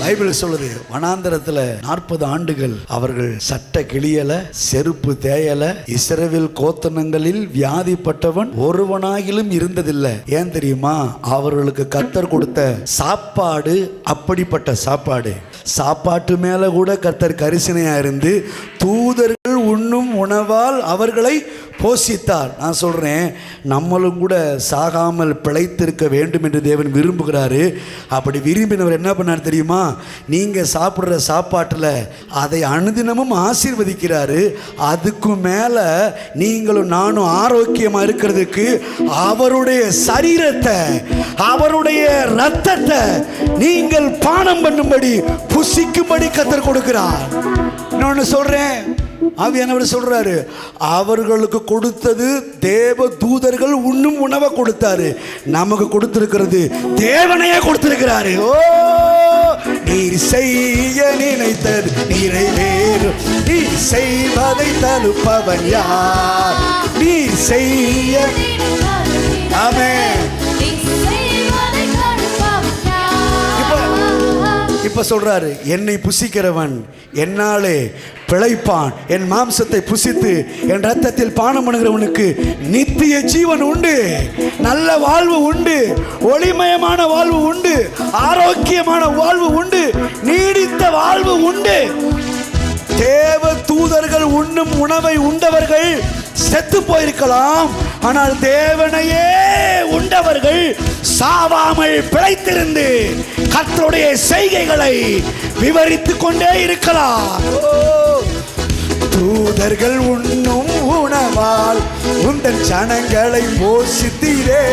Bible சொல்லுது வனாந்தரத்துல நாற்பது ஆண்டுகள் அவர்கள் சட்ட கிளியல செருப்பு தேயல இசரவில் கோத்தனங்களில் வியாதிப்பட்டவன் ஒருவனாகிலும் இருந்ததில்லை. ஏன் தெரியுமா? அவர்களுக்கு கத்தர் கொடுத்த சாப்பாடு அப்படிப்பட்ட சாப்பாடு. சாப்பாட்டு மேல கூட கத்தர் கரிசனையா இருந்து தூதர் உணவால் அவர்களை போஷித்தார். நான் சொல்கிறேன் நம்மளும் கூட சாகாமல் பிழைத்திருக்க வேண்டும் என்று தேவன் விரும்புகிறாரு. அப்படி விரும்பினவர் என்ன பண்ணார் தெரியுமா? நீங்கள் சாப்பிட்ற சாப்பாட்டில் அதை அனுதினமும் ஆசீர்வதிக்கிறாரு. அதுக்கும் மேலே நீங்களும் நானும் ஆரோக்கியமாக இருக்கிறதுக்கு அவருடைய சரீரத்தை அவருடைய ரத்தத்தை நீங்கள் பானம் பண்ணும்படி புசிக்கும்படி கத்தர் கொடுக்கிறார். இன்னொன்று சொல்றேன். ஆவியானவர் சொல்றாரு அவர்களுக்கு கொடுத்தது தேவ தூதர்கள் உண்ணும் உணவை கொடுத்தாரு. நமக்கு கொடுத்திருக்கிறது தேவனையே கொடுத்திருக்கிறாரு. ஓ நீர் செய்ய நினைத்தது நிறைவேறும். நீர் செய்வதை தடுப்பவன் யார்? நீர் செய்ய இப்போ சொல்கிறாரு என்னை புசிக்கிறவன் என்னாலே பிழைப்பான். என் மாம்சத்தை புசித்து என் ரத்தத்தில் பானம் பண்ணுகிறவனுக்கு நித்திய ஜீவன் உண்டு. நல்ல வாழ்வு உண்டு. ஒளிமயமான வாழ்வு உண்டு. ஆரோக்கியமான வாழ்வு உண்டு. நீடித்த வாழ்வு உண்டு. தேவ தூதர்கள் உண்ணும் உணவை உண்டவர்கள் செத்து போயிருக்கலாம். ஆனால் தேவனையே உண்டவர்கள் சாவாமல் பிழைத்திருந்து கர்த்தருடைய செய்கைகளை விவரித்து கொண்டே இருக்கலாம். தூதர்கள் உண்ணும் உணவால் உந்தன் சனங்களை போஷித்தீரே.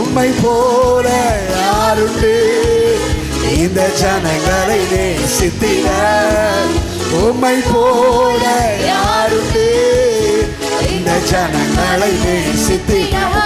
உம்மை போல யாருண்டு இந்த ஜனங்களை நேசித்தினார் உம்மை போட யாருமே இந்த ஜனங்களை நேசித்தீர்கள்